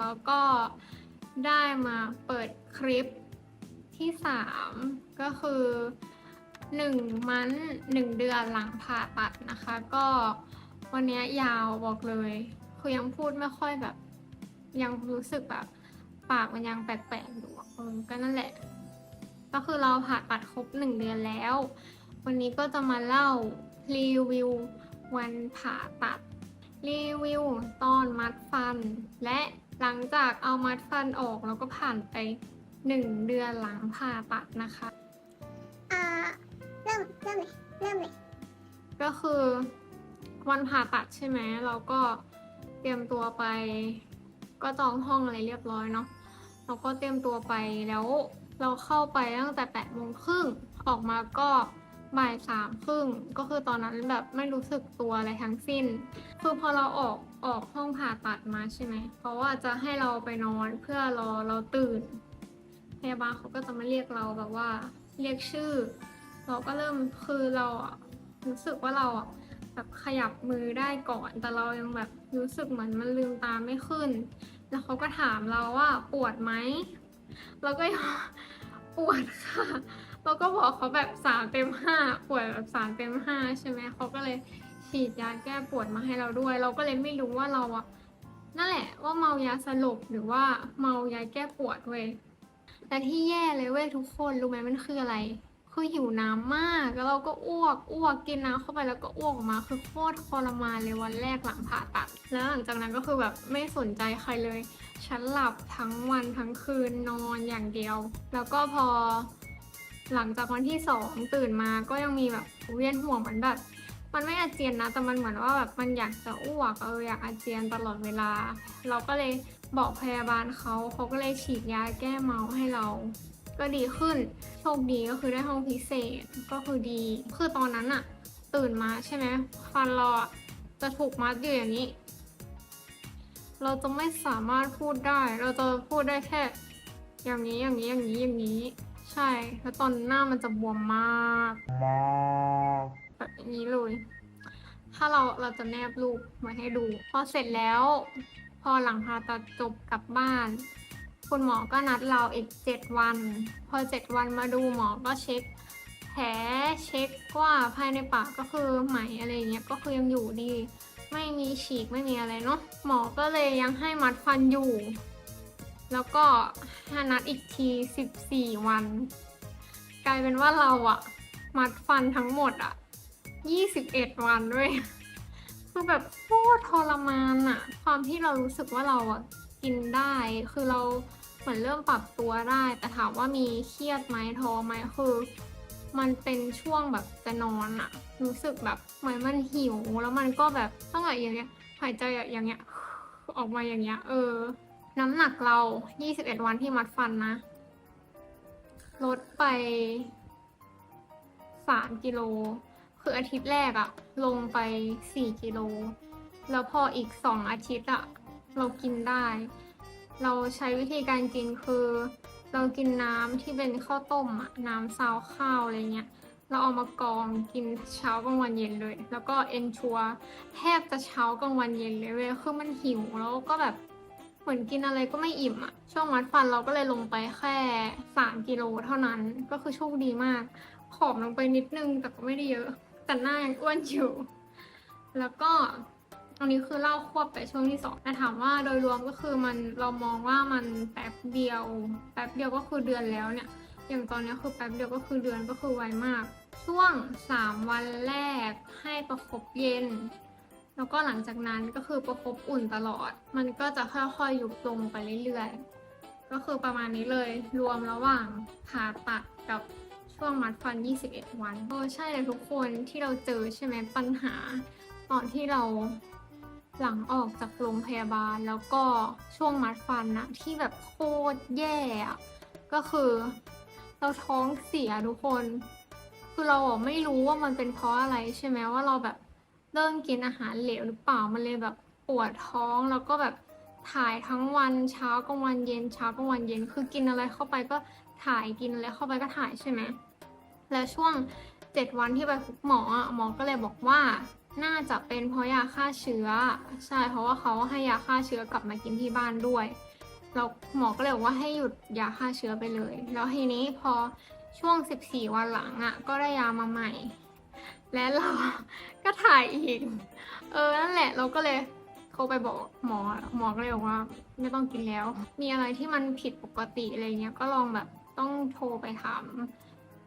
แล้วก็ได้มาเปิดคลิปที่สามก็คือหนึ่งมันหนึ่งเดือนหลังผ่าตัดนะคะ ก็วันนี้ยาวบอกเลย คือยังพูดไม่ค่อยแบบ ยังรู้สึกแบบ ปากมันยังแปลกๆอยู่อะเออก็นั่นแหละ ก็คือเราผ่าตัดครบหนึ่งเดือนแล้ว วันนี้ก็จะมาเล่ารีวิววันผ่าตัด รีวิวตอนมัดฟัน และหลังจากเอามัดฟันออกแล้วก็ผ่านไปหนึ่งเดือนหลังผ่าตัดนะคะ อ่าเริ่มเริ่มเลยเริ่มเลยก็คือวันผ่าตัดใช่ไหมเราก็เตรียมตัวไป ก็จองห้องอะไรเรียบร้อยเนาะเราก็เตรียมตัวไปแล้วเราเข้าไปตั้งแต่แปดโมงครึ่งออกมาก็ บ่ายสามครึ่งก็คือตอนนั้นแบบไม่รู้สึกตัวอะไรทั้งสิ้น คือพอเราออกออกห้องผ่าตัดมาใช่ไหมเพราะว่าจะให้เราไปนอนเพื่อรอเราตื่นพยาบาลเขาก็จะมาเรียกเราแบบว่าเรียกชื่อ เราก็เริ่มคือเราอะรู้สึกว่าเราอะแบบขยับมือได้ก่อน แต่เรายังแบบรู้สึกเหมือนมันลืมตาไม่ขึ้น แล้วเขาก็ถามเราว่าปวดไหมเราก็ปวดค่ะ เราก็บอกเขาแบบสามเต็มห้าปวดแบบสามเต็มห้าใช่ไหมเขาก็เลยฉีดยาแก้ปวดมาให้เราด้วย เราก็เลยไม่รู้ว่าเราอะนั่นแหละว่าเมายาสลบหรือว่าเมายาแก้ปวดเว้ยแต่ที่แย่เลยเว้ยทุกคนรู้ไหมมันคืออะไร คือหิวน้ำมากแล้วเราก็อ้วกอ้วกกินน้ำเข้าไปแล้วก็อ้วกออกมาคือโคตรทรมานเลยวันแรกหลังผ่าตัด แล้วหลังจากนั้นก็คือแบบไม่สนใจใครเลยฉันหลับทั้งวันทั้งคืนนอนอย่างเดียว แล้วก็พอ หลังจากวันที่สองตื่นมาก็ยังมีแบบเวียนหัวเหมือนแบบ มันไม่อาเจียนนะ แต่มันเหมือนว่าแบบมันอยากจะอ้วกเอออยากอาเจียนตลอดเวลา เราก็เลยบอกพยาบาลเขาเขาก็เลยฉีดยาแก้เมาให้เรา ก็ดีขึ้นโชคดีก็คือได้ห้องพิเศษก็คือดี คือตอนนั้นอะตื่นมาใช่ไหมฟันเราจะถูกมัดอยู่อย่างนี้ เราจะไม่สามารถพูดได้ เราจะพูดได้แค่ อย่างนี้อย่างนี้อย่างนี้อย่างนี้ ใช่ แล้วตอนหน้ามันจะบวมมากแบบนี้เลย ถ้าเราเราจะแนบรูปมาให้ดู พอเสร็จแล้ว พอหลังผ่าตัดจบกลับบ้าน คุณหมอก็นัดเราอีก 7 วัน พอ 7 วันมาดูหมอก็เช็คแผลเช็คว่าภายในปากก็คือไหมอะไรเงี้ยก็คือยังอยู่ดี ไม่มีฉีกไม่มีอะไรเนาะหมอก็เลยยังให้มัดฟันอยู่ แล้วก็นัดอีกที 14 วัน กลายเป็นว่าเราอะมัดฟันทั้งหมดอะ21 วันด้วยคือแบบโคตรทรมานอะความที่เรารู้สึกว่าเราอะกินได้ คือเราเหมือนเริ่มปรับตัวได้ แต่ถามว่ามีเครียดไหมท้อไหมคือ มันเป็นช่วงแบบจะนอนอะรู้สึกแบบเหมือนมันหิว แล้วมันก็แบบต้องแบบอย่างเงี้ยหายใจอย่างเงี้ยออกมาอย่างเงี้ยเออ น้ำหนักเรา 21 วันที่มัดฟันนะ ลดไป 3 กิโล คืออาทิตย์แรกอะลงไป 4 กิโล แล้วพออีก 2 อาทิตย์อะเรากินได้ เราใช้วิธีการกินคือ เรากินน้ำที่เป็นข้าวต้มอะน้ำซาวข้าวอะไรเงี้ย เราเอามากองกินเช้ากลางวันเย็นเลย แล้วก็เอนชัวแทบจะเช้ากลางวันเย็นเลยเว้ยคือมันหิวแล้วก็แบบ เหมือนกินอะไรก็ไม่อิ่มอะช่วงมัดฟันเราก็เลยลงไปแค่ 3 กิโลเท่านั้นก็คือโชคดีมากผอมลงไปนิดนึงแต่ก็ไม่ได้เยอะ แต่หน้ายังอ้วนอยู่ แล้วก็อันนี้คือเล่าควบไปช่วงที่สองแต่ถามว่าโดยรวมก็คือมันเรามองว่ามันแป๊บเดียว แป๊บเดียวก็คือเดือนแล้วเนี่ย อย่างตอนนี้คือแป๊บเดียวก็คือเดือนก็คือไวมาก ช่วง 3 วันแรกให้ประคบเย็น แล้วก็หลังจากนั้นก็คือประคบอุ่นตลอด มันก็จะค่อยๆยุบลงไปเรื่อยๆ ก็คือประมาณนี้เลย รวมระหว่างผ่าตัดกับช่วงมัดฟัน 21 วันโอ้ใช่เลยทุกคนที่เราเจอใช่ไหมปัญหา ตอนที่เราหลังออกจากโรงพยาบาลแล้วก็ช่วงมัดฟันนะที่แบบโคตรแย่ก็คือ เราท้องเสียทุกคน คือเราไม่รู้ว่ามันเป็นเพราะอะไรใช่ไหมว่าเราแบบ เริ่มกินอาหารเหลวหรือเปล่ามันเลยแบบปวดท้องแล้วก็แบบถ่ายทั้งวันเช้ากลางวันเย็นเช้ากลางวันเย็นคือกินอะไรเข้าไปก็ถ่ายกินอะไรเข้าไปก็ถ่ายใช่ไหมแล้วช่วง 7 วันที่ไปพบหมออะหมอก็เลยบอกว่าน่าจะเป็นเพราะยาฆ่าเชื้อ ใช่เพราะว่าเขาให้ยาฆ่าเชื้อกลับมากินที่บ้านด้วยเราหมอก็เลยบอกว่าให้หยุดยาฆ่าเชื้อไปเลย แล้วทีนี้พอช่วง 14 วันหลังอะ่ะก็ได้ยามาใหม่ และเราก็ถ่ายอีก เออ นั่นแหละ เราก็เลยโทรไปบอกหมอ หมอก็เลยบอกว่า ไม่ต้องกินแล้ว มีอะไรที่มันผิดปกติอะไรเงี้ย ก็ลองแบบต้องโทรไปถาม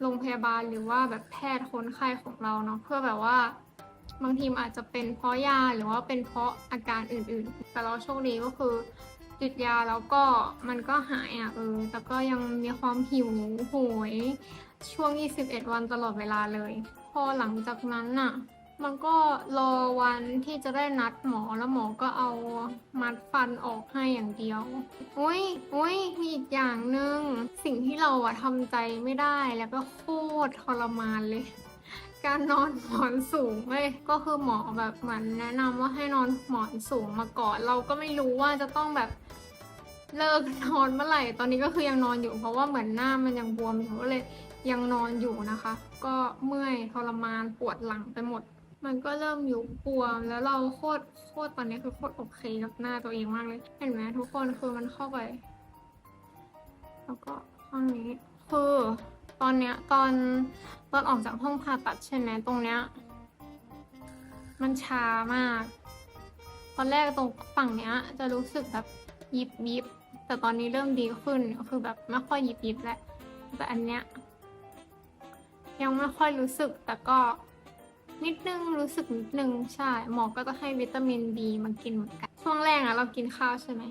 โรงพยาบาลหรือว่าแบบแพทย์คนไข้ของเราเนาะ เพื่อแบบว่าบางทีมอาจจะเป็นเพราะยาหรือว่าเป็นเพราะอาการอื่นๆ แต่เราโชคดีก็คือหยุดยาแล้วก็มันก็หายอะเออ แต่ก็ยังมีความหิวโหยช่วง 21 วันตลอดเวลาเลย อหลังจากนั้นน่ะ มันก็รอวันที่จะได้นัดหมอแล้วหมอก็เอามัดฟันออกให้อย่างเดียวอุ้ยอุ้ยมีอีกอย่างหนึ่งสิ่งที่เราอะทำใจไม่ได้แล้วก็โคตรทรมานเลยการนอนหมอนสูงเว้ยก็คือหมอแบบเหมือนแนะนำว่าให้นอนหมอนสูงมาก่อน เราก็ไม่รู้ว่าจะต้องแบบ เลิกนอนเมื่อไหร่ ตอนนี้ก็คือยังนอนอยู่ เพราะว่าเหมือนหน้ามันยังบวมอยู่ก็เลยยังนอนอยู่นะคะ ก็เมื่อยทรมานปวดหลังไปหมด มันก็เริ่มยุบบวม แล้วเราโคตรโคตรตอนนี้คือโคตรโอเคกับหน้าตัวเองมากเลย เห็นไหมทุกคนคือมันเข้าไป แล้วก็ห้องนี้คือตอนเนี้ยตอนตอนออกจากห้องผ่าตัดใช่ไหมตรงเนี้ย มันชามาก ตอนแรกตรงฝั่งเนี้ย จะรู้สึกแบบยิบยิบ แต่ตอนนี้เริ่มดีขึ้นคือแบบไม่ค่อยหยิบยิบแล้วแต่อันเนี้ยยังไม่ค่อยรู้สึกแต่ก็นิดนึงรู้สึกนิดนึงใช่หมอก็จะให้วิตามินบีมากินเหมือนกันช่วงแรกอะเรากินข้าวใช่ไหม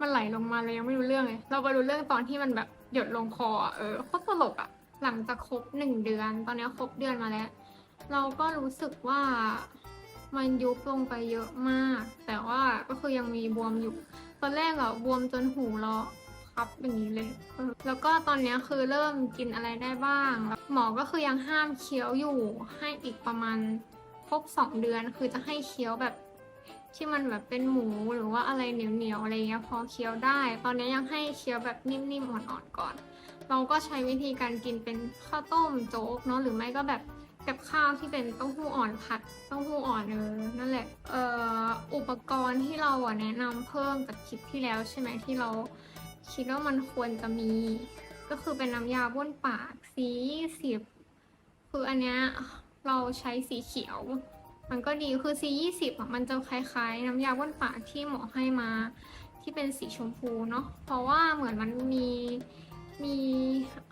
มันไหลลงมาเลยยังไม่รู้เรื่องเลยเราไปรู้เรื่องตอนที่มันแบบหยดลงคอเออโคตรตลกอะหลังจากครบหนึ่งเดือน ตอนนี้ครบเดือนมาแล้ว เราก็รู้สึกว่ามันยุบลงไปเยอะมาก แต่ว่าก็คือยังมีบวมอยู่ ตอนแรกอะบวมจนหูเราะครับอย่างนี้เลย แล้วก็ตอนนี้คือเริ่มกินอะไรได้บ้าง หมอก็คือยังห้ามเคี้ยวอยู่ให้อีกประมาณครบสองเดือนคือจะให้เคี้ยวแบบที่มันแบบเป็นหมูหรือว่าอะไรเหนียวๆอะไรเงี้ยพอเคี้ยวได้ ตอนนี้ยังให้เคี้ยวแบบนิ่มๆอ่อนๆก่อน เราก็ใช้วิธีการกินเป็นข้าวต้มโจ๊กเนาะหรือไม่ก็แบบ กับข้าวที่เป็นเต้าหู้อ่อนผัดเต้าหู้อ่อนเออนั่นแหละเอ่ออุปกรณ์ที่เราอะแนะนำเพิ่มจากคลิปที่แล้วใช่ไหมที่เราคิดว่ามันควรจะมี ก็คือเป็นน้ำยาบ้วนปากสีสิบคืออันเนี้ยเราใช้สีเขียว มันก็ดีคือ C20 อะมันจะคล้ายๆ น้ำยาบ้วนปากที่หมอให้มาที่เป็นสีชมพูเนาะเพราะว่าเหมือนมันมีมี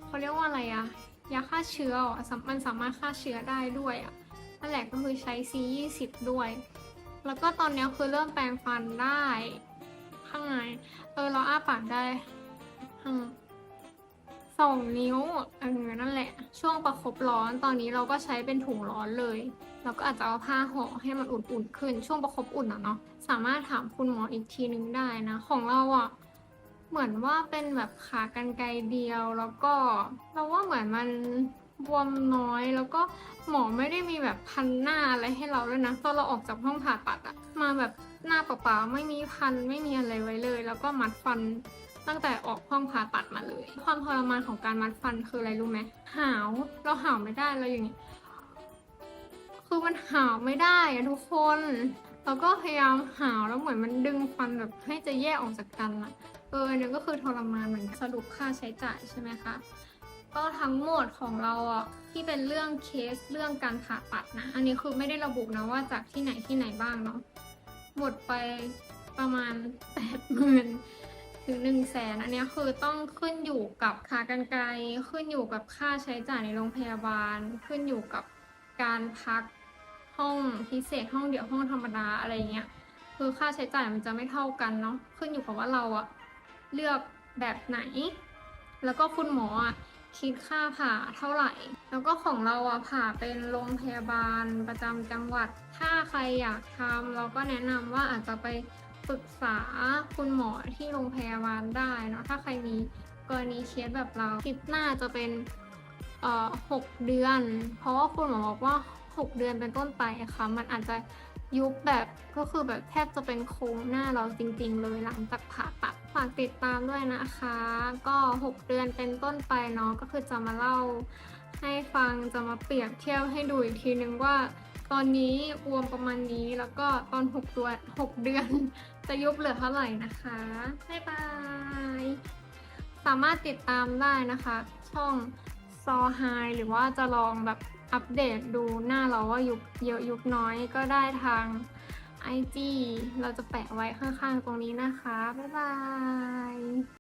เขาเรียกว่าอะไรอะ ยาฆ่าเชื้ออะมันสามารถฆ่าเชื้อได้ด้วยอะนั่นแหละก็คือใช้ C20 ด้วย แล้วก็ตอนนี้คือเริ่มแปรงฟันได้ ข้างในเออเราอ้าปากได้ข้างสองนิ้วเออนั่นแหละ ช่วงประคบร้อนตอนนี้เราก็ใช้เป็นถุงร้อนเลยเราก็อาจจะเอาผ้าห่อให้มันอุ่นๆขึ้น ช่วงประคบอุ่นอะเนาะสามารถถามคุณหมออีกทีนึงได้นะ ของเราอะ เหมือนว่าเป็นแบบขากรรไกรเดียวแล้วก็เราว่าเหมือนมันบวมน้อยแล้วก็หมอไม่ได้มีแบบพันหน้าอะไรให้เราเลยนะตอนเราออกจากห้องผ่าตัดอะมาแบบหน้าเปล่าๆไม่มีพันไม่มีอะไรไว้เลย แล้วก็มัดฟันตั้งแต่ออกห้องผ่าตัดมาเลย ความทรมานของการมัดฟันคืออะไรรู้ไหมหาวเราหาวไม่ได้เราอย่างนี้คือมันหาวไม่ได้อะทุกคนเราก็พยายามหาวแล้วเหมือนมันดึงฟันแบบให้จะแยกออกจากกันอะ เออเนี่ยก็คือทรมานเหมือนสรุปค่าใช้จ่ายใช่ไหมคะ ก็ทั้งหมดของเราอะที่เป็นเรื่องเคสเรื่องการผ่าตัดนะ อันนี้คือไม่ได้ระบุนะว่าจากที่ไหนที่ไหนบ้างเนาะ หมดไปประมาณแปดหมื่นถึงหนึ่งแสนอันนี้คือต้องขึ้นอยู่กับขากรรไกรขึ้นอยู่กับค่าใช้จ่ายในโรงพยาบาล ขึ้นอยู่กับการพักห้องพิเศษห้องเดี่ยวห้องธรรมดาอะไรเงี้ย คือค่าใช้จ่ายมันจะไม่เท่ากันเนาะขึ้นอยู่กับว่าเราอะ เลือกแบบไหน แล้วก็คุณหมอคิดค่าผ่าเท่าไหร่ แล้วก็ของเราอะผ่าเป็นโรงพยาบาลประจำจังหวัด ถ้าใครอยากทำเราก็แนะนำว่าอาจจะไปปรึกษาคุณหมอที่โรงพยาบาลได้เนาะถ้าใครมีกรณีเคสแบบเราคลิปหน้าจะเป็นเอ่อหกเดือน เพราะว่าคุณหมอบอกว่าหกเดือนเป็นต้นไปค่ะ มันอาจจะยุบแบบก็คือแบบแทบจะเป็นโครงหน้าเราจริง ๆ เลยหลังจากผ่าตัด ฝากติดตามด้วยนะคะ ก็ 6 เดือนเป็นต้นไปเนาะก็คือจะมาเล่าให้ฟังจะมาเปรียบเทียบให้ดูอีกทีนึงว่า ตอนนี้อวมประมาณนี้แล้วก็ตอน6ตัว6เดือน จะยุบเหลือเท่าไหร่นะคะบ๊ายบายสามารถติดตามได้นะคะ ช่องซอไฮหรือว่าจะลองแบบอัปเดตดูหน้าเราว่ายุบเยอะยุบน้อยก็ได้ทาง IG เราจะแปะไว้ข้างๆตรงนี้นะคะ บ๊ายบาย